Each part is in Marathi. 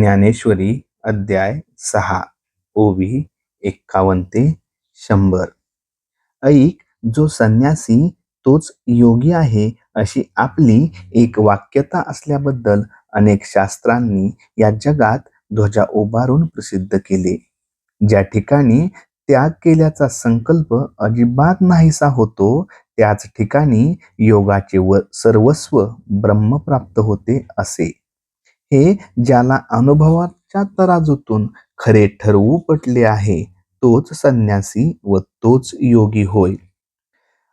ज्ञानेश्वरी अध्याय सहा ओवी एक्कावन्न ते शंभर. ऐक जो संन्यासी तोच योगी आहे अशी आपली एक वाक्यता असल्याबद्दल अनेक शास्त्रांनी या जगात ध्वजा उभारून प्रसिद्ध केले. ज्या ठिकाणी त्याग केल्याचा संकल्प अजिबात नाहीसा होतो त्याच ठिकाणी योगाचे व सर्वस्व ब्रह्म प्राप्त होते असे. हे ज्याला अनुभवाच्या तराजूतून खरे ठरवू पटले आहे तोच संन्यासी व तोच योगी होय.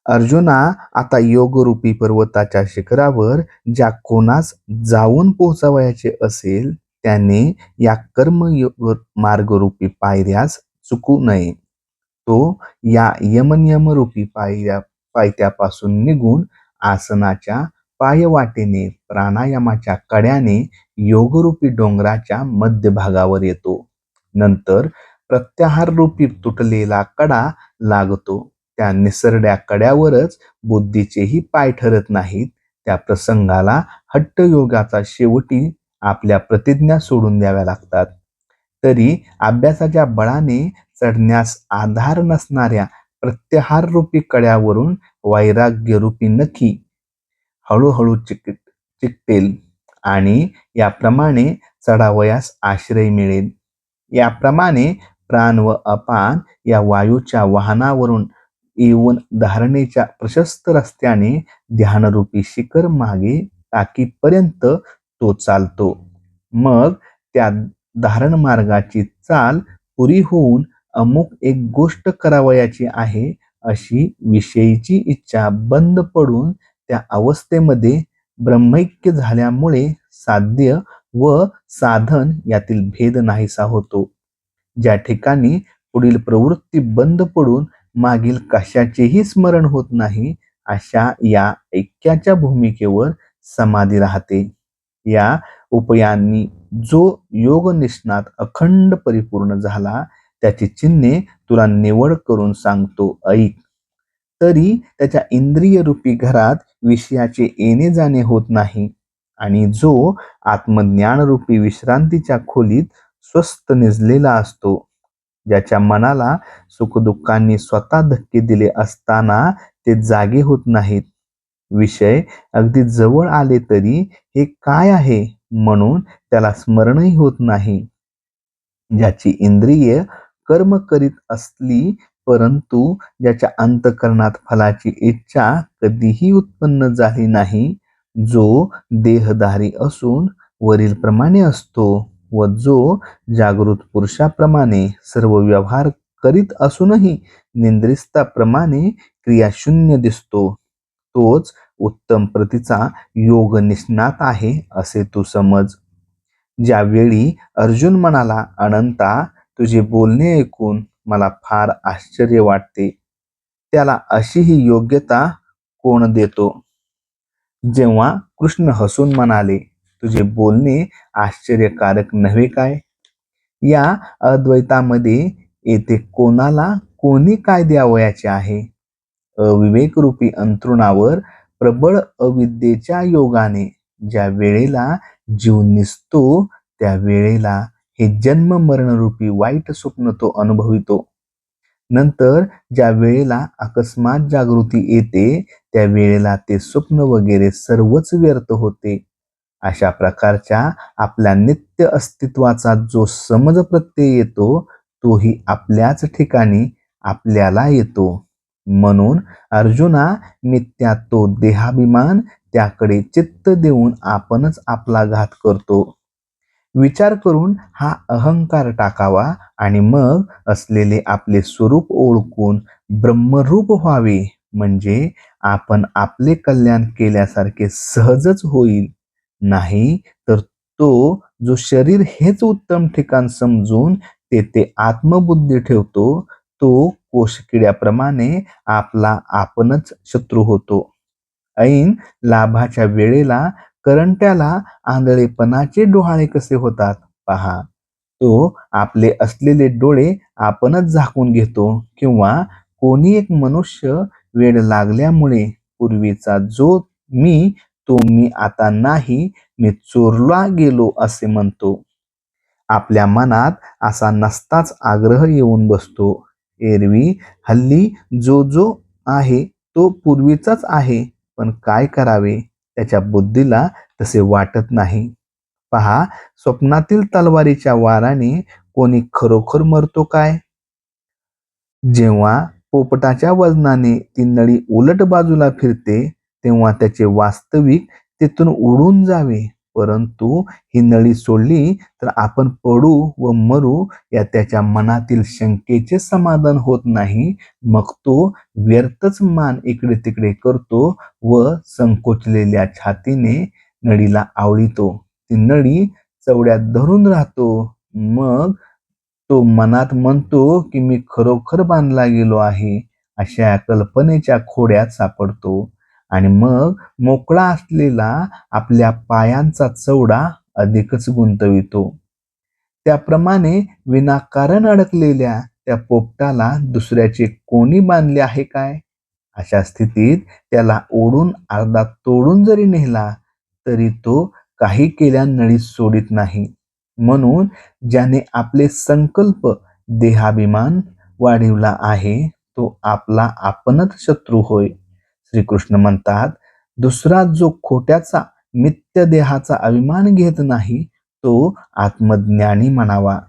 अर्जुना आता योगरूपी पर्वताच्या शिखरावर ज्या कोणास जाऊन पोहोचवायचे असेल त्याने या कर्मयोग मार्गरूपी पायऱ्यास चुकू नये. तो या यमनियमरूपी पायऱ्या पायथ्यापासून निघून आसनाच्या पायवाटेने प्राणायामाच्या कड्याने योगरूपी डोंगराच्या मध्यभागावर येतो. नंतर प्रत्याहार रूपी तुटलेला कडा लागतो. त्या निसरड्या कड्यावरच बुद्धीचेही पाय ठरत नाहीत. त्या प्रसंगाला हट्टयोगाचा शेवटी आपल्या प्रतिज्ञा सोडून द्याव्या लागतात. तरी अभ्यासाच्या बळाने चढण्यास आधार नसणाऱ्या प्रत्याहार रूपी कड्यावरून वैराग्यरूपी नखी हळूहळू चिक चिकटेल आणि याप्रमाणे चढावयास आश्रय मिळेल. याप्रमाणे प्राण व अपान या वायूच्या वाहनावरून येऊन धारणेच्या प्रशस्त रस्त्याने ध्यानरूपी शिखर मागे टाकीपर्यंत तो चालतो. मग त्या धारण मार्गाची चाल पुरी होऊन अमुक एक गोष्ट करावयाची आहे अशी विषयीची इच्छा बंद पडून त्या अवस्थेमध्ये ब्रह्मैक्य झाल्यामुळे साध्य व साधन यातील भेद नाहीसा होतो. ज्या ठिकाणी पुढील प्रवृत्ती बंद पडून मागील कशाचेही स्मरण होत नाही अशा या ऐक्याच्या भूमिकेवर समाधी राहते. या उपायांनी जो योग निष्णात अखंड परिपूर्ण झाला त्याची चिन्हे तुला निवड करून सांगतो. ऐक. तरी त्याच्या इंद्रियरूपी घरात विषयाचे येणे जाणे होत नाही. आणि जो आत्मज्ञानरूपी विश्रांतीच्या खोलीत स्वस्थ निजलेला असतो ज्याच्या मनाला सुखदुःखांनी स्वतः धक्के दिले असताना ते जागे होत नाहीत. विषय अगदी जवळ आले तरी हे काय आहे म्हणून त्याला स्मरणही होत नाही. ज्याची इंद्रिय कर्म करीत असली परंतु ज्याच्या अंतकरणात फलाची इच्छा कधीही उत्पन्न झाली नाही जो देहधारी असून वरील प्रमाणे असतो व जो जागृत पुरुषाप्रमाणे सर्व व्यवहार करीत असूनही निंद्रिस्ताप्रमाणे क्रियाशून्य दिसतो तोच उत्तम प्रतीचा योग निष्णात आहे असे तू समज. ज्यावेळी अर्जुन म्हणाला अनंता तुझे बोलणे ऐकून मला फार आश्चर्य वाटते. त्याला अशी ही योग्यता कोण देतो? जेव्हा कृष्ण हसून म्हणाले तुझे बोलणे आश्चर्यकारक नव्हे काय? या अद्वैतामध्ये येथे कोणाला कोणी काय द्यावयाचे आहे? अविवेकरूपी अंतरुणावर प्रबळ अविद्येच्या योगाने ज्या वेळेला जीव निसतो त्या वेळेला हे जन्म मरणरूपी वाईट स्वप्न तो अनुभवितो. नंतर ज्या वेळेला अकस्मात जागृती येते त्या वेळेला ते स्वप्न वगैरे सर्वच व्यर्थ होते. अशा प्रकारच्या आपल्या नित्य अस्तित्वाचा जो समज प्रत्यय येतो तोही आपल्याच ठिकाणी आपल्याला येतो. म्हणून अर्जुना मिथ्या तो देहाभिमान त्याकडे चित्त देऊन आपणच आपला घात करतो. विचार करून हा अहंकार टाकावा आणि मग असलेले आपले स्वरूप ओळखून ब्रह्मरूप व्हावे. म्हणजे आपण आपले कल्याण केल्यासारखे सहजच होईल. नाही तर तो जो शरीर हेच उत्तम ठिकाण समजून तेथे आत्मबुद्धी ठेवतो तो कोशकिड्याप्रमाणे आपला आपणच शत्रू होतो. ऐन लाभाच्या वेळेला करंट्याला आंधळेपणाचे डोहाळे कसे होतात? पहा. तो आपले असलेले डोळे आपणच झाकून घेतो किंवा कोणी एक मनुष्य वेळ लागल्यामुळे पूर्वीचा जो मी तो मी आता नाही मी चोरला गेलो असे म्हणतो. आपल्या मनात असा नसताच आग्रह येऊन बसतो. एरवी हल्ली जो जो आहे तो पूर्वीचाच आहे पण काय करावे? त्याच्या बुद्धीला तसे वाटत नाही. पहा स्वप्नातील तलवारीच्या वाराने कोणी खरोखर मरतो काय? जेव्हा पोपटाच्या वजनाने ती नळी उलट बाजूला फिरते तेव्हा त्याचे वास्तविक तिथून उडून जावे. परंतु ही नळी सोडली तर आपण पडू व मरू या त्याच्या मनातील शंकेचे समाधान होत नाही. मग तो व्यर्थच मान इकडे तिकडे करतो व संकोचलेल्या छातीने नळीला आवळीतो. ती नळी चवड्यात धरून राहतो. मग तो मनात म्हणतो की मी खरोखर बांधला गेलो आहे. अशा कल्पनेच्या खोड्यात सापडतो. आणि मग मोकळा असलेला आपल्या पायांचा चवडा अधिकच गुंतवितो. त्याप्रमाणे विनाकारण अडकलेल्या त्या पोपटाला दुसऱ्याचे कोणी बांधले आहे काय? अशा स्थितीत त्याला ओढून अर्धा तोडून जरी नेला तरी तो काही केल्या नळी सोडित नाही. म्हणून ज्याने आपले संकल्प देहाभिमान वाढिवला आहे तो आपला आपणच शत्रू होय. श्रीकृष्ण म्हणतात दुसरा जो खोट्याचा मित्य देहाचा अभिमान घेत नाही तो आत्मज्ञानी म्हणावा.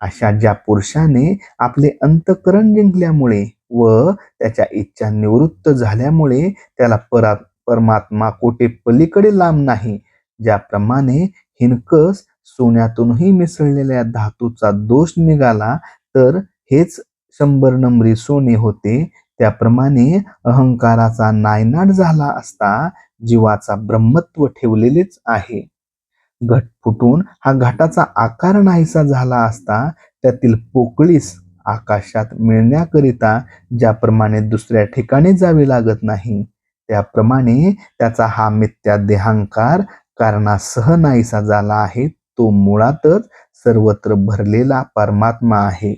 अशा ज्या पुरुषाने आपले अंतकरण जिंकल्यामुळे व त्याच्या इच्छा निवृत्त झाल्यामुळे त्याला परा परमात्मा कोठे पलीकडे लांब नाही ज्याप्रमाणे हिनकस सोन्यातूनही मिसळलेल्या धातूचा दोष निघाला तर हेच शंभर नंबरी सोने होते त्याप्रमाणे अहंकाराचा नायनाट झाला असता जीवाचा ब्रह्मत्व ठेवलेलेच आहे. घट फुटून हा घाटाचा आकार नाहीसा झाला असता त्यातील पोकळीस आकाशात मिळण्याकरिता ज्याप्रमाणे दुसऱ्या ठिकाणी जावे लागत नाही त्याप्रमाणे त्याचा हा मिथ्या देहांकार कारणासह नाहीसा झाला आहे. तो मुळातच सर्वत्र भरलेला परमात्मा आहे.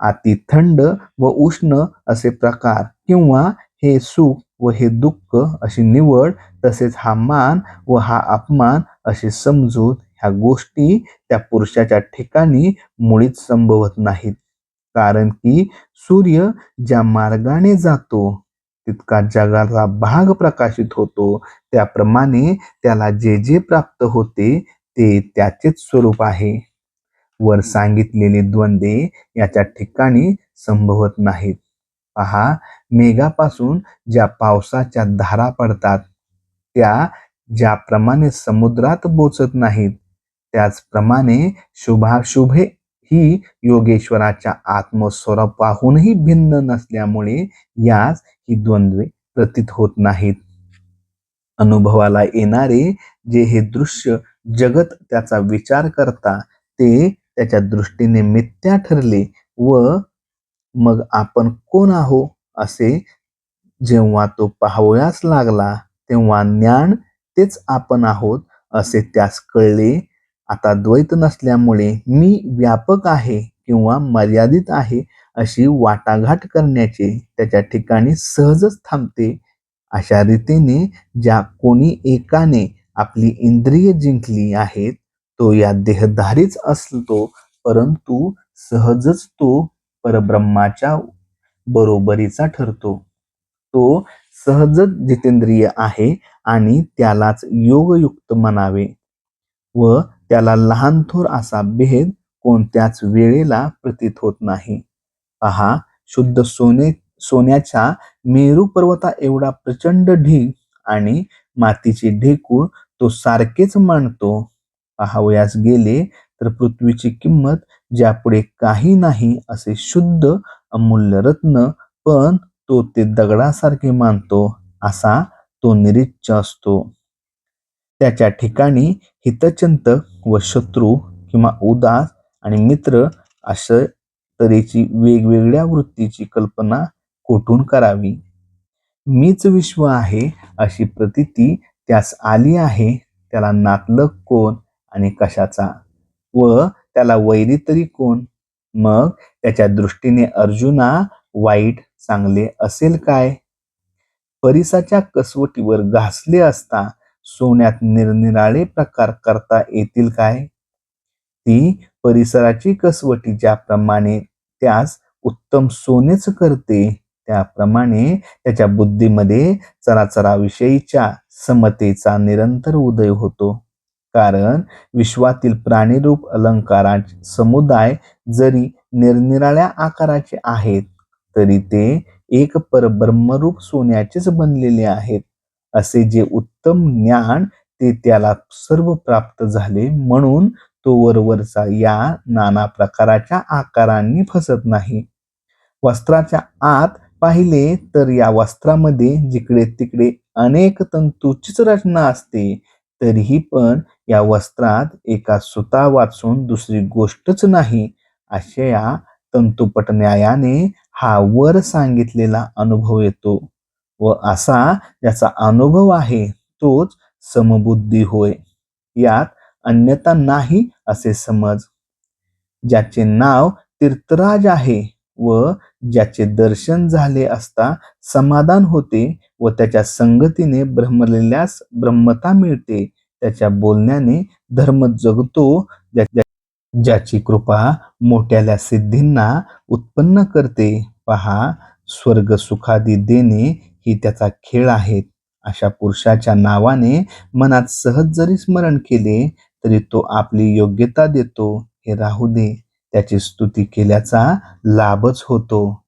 अति थंड व उष्ण असे प्रकार किंवा हे सुख व हे दुःख अशी निवड तसेच हा मान व हा अपमान अशी समजूत ह्या गोष्टी त्या पुरुषाच्या ठिकाणी मुळीच संभवत नाहीत. कारण की सूर्य ज्या मार्गाने जातो तितका जगाचा भाग प्रकाशित होतो. त्याप्रमाणे त्याला जे जे प्राप्त होते ते त्याचेच स्वरूप आहे. वर सांगितलेले द्वंद्वे याच्या ठिकाणी संभवत नाहीत. पहा मेघापासून ज्या पावसाच्या धारा पडतात त्या ज्याप्रमाणे समुद्रात बोचत नाहीत त्याचप्रमाणे शुभाशुभे ही योगेश्वराच्या आत्मस्वरूपाहूनही भिन्न नसल्यामुळे यास ही द्वंद्वे प्रतीत होत नाहीत. अनुभवाला येणारे जे हे दृश्य जगत त्याचा विचार करता ते त्याच्या दृष्टीने मिथ्या ठरले व मग आपण कोण आहो? असे जेव्हा तो पाहावयास लागला तेव्हा ज्ञान तेच आपण आहोत असे त्यास कळले. आता द्वैत नसल्यामुळे मी व्यापक आहे किंवा मर्यादित आहे अशी वाटाघाट करण्याचे त्याच्या ठिकाणी सहजच थांबते. अशा रीतीने ज्या कोणी एकाने आपली इंद्रिय जिंकली आहेत तो या देहधारीच असतो परंतु सहजच तो परब्रह्माच्या बरोबरीचा ठरतो. तो सहजच जितेंद्रिय आहे आणि त्यालाच योगयुक्त म्हणावे व त्याला लहान थोर असा भेद कोणत्याच वेळेला प्रतीत होत नाही. पहा शुद्ध सोने सोन्याच्या मेरू पर्वता एवढा प्रचंड ढीग आणि मातीचे ढेकूळ तो सारखेच मांडतो. पाहावयास गेले तर पृथ्वीची किंमत ज्यापुढे काही नाही असे शुद्ध अमूल्य रत्न पण तो ते दगडासारखे मानतो असा तो निरीच्छ असतो. त्याच्या ठिकाणी हितचिंतक व शत्रू किंवा उदास आणि मित्र अशा तऱ्हेची वेगवेगळ्या वृत्तीची कल्पना कोठून करावी? मीच विश्व आहे अशी प्रतिती त्यास आली आहे त्याला नातलग कोण आणि कशाचा? व त्याला वैरी तरी कोण? मग त्याच्या दृष्टीने अर्जुना वाईट चांगले असेल काय? परिसाच्या कसवटीवर घासले असता सोन्यात निरनिराळे प्रकार करता येतील काय? ती परिसराची कसवटी ज्याप्रमाणे त्यास उत्तम सोनेच करते त्याप्रमाणे त्याच्या बुद्धीमध्ये चराचराविषयीच्या समतेचा निरंतर उदय होतो. कारण विश्वातील प्राणीरूप अलंकाराचे समुदाय जरी निरनिराळ्या आकाराचे आहेत तरी ते एक परब्रह्मरूप सोन्याचेच बनलेले आहेत. असे जे उत्तम ज्ञान ते त्याला सर्व प्राप्त झाले म्हणून तो वरवरचा या नाना प्रकाराच्या आकारांनी फसत नाही. वस्त्राच्या आत पाहिले तर या वस्त्रामध्ये जिकडे तिकडे अनेक तंतूचीच रचना असते तरीही पण या वस्त्रात एका सुता वाचून दुसरी गोष्टच नाही अशा या तंतुपट न्यायाने हा वर सांगितलेला अनुभव येतो. व असा ज्याचा अनुभव आहे तोच समबुद्धी होय. यात अन्यता नाही असे समज. ज्याचे नाव तीर्थराज आहे व ज्याचे दर्शन झाले असता समाधान होते व त्याच्या संगतीने ब्रह्मलेल्यास ब्रह्मता मिळते. त्याच्या बोलण्याने धर्म जगतो ज्याची कृपा मोठ्याल्या सिद्धींना उत्पन्न करते. पहा स्वर्ग सुखादी देणे ही त्याचा खेळ आहेत अशा पुरुषाच्या नावाने मनात सहज जरी स्मरण केले तरी तो आपली योग्यता देतो. हे राहू दे. त्याची स्तुती केल्याचा लाभच होतो.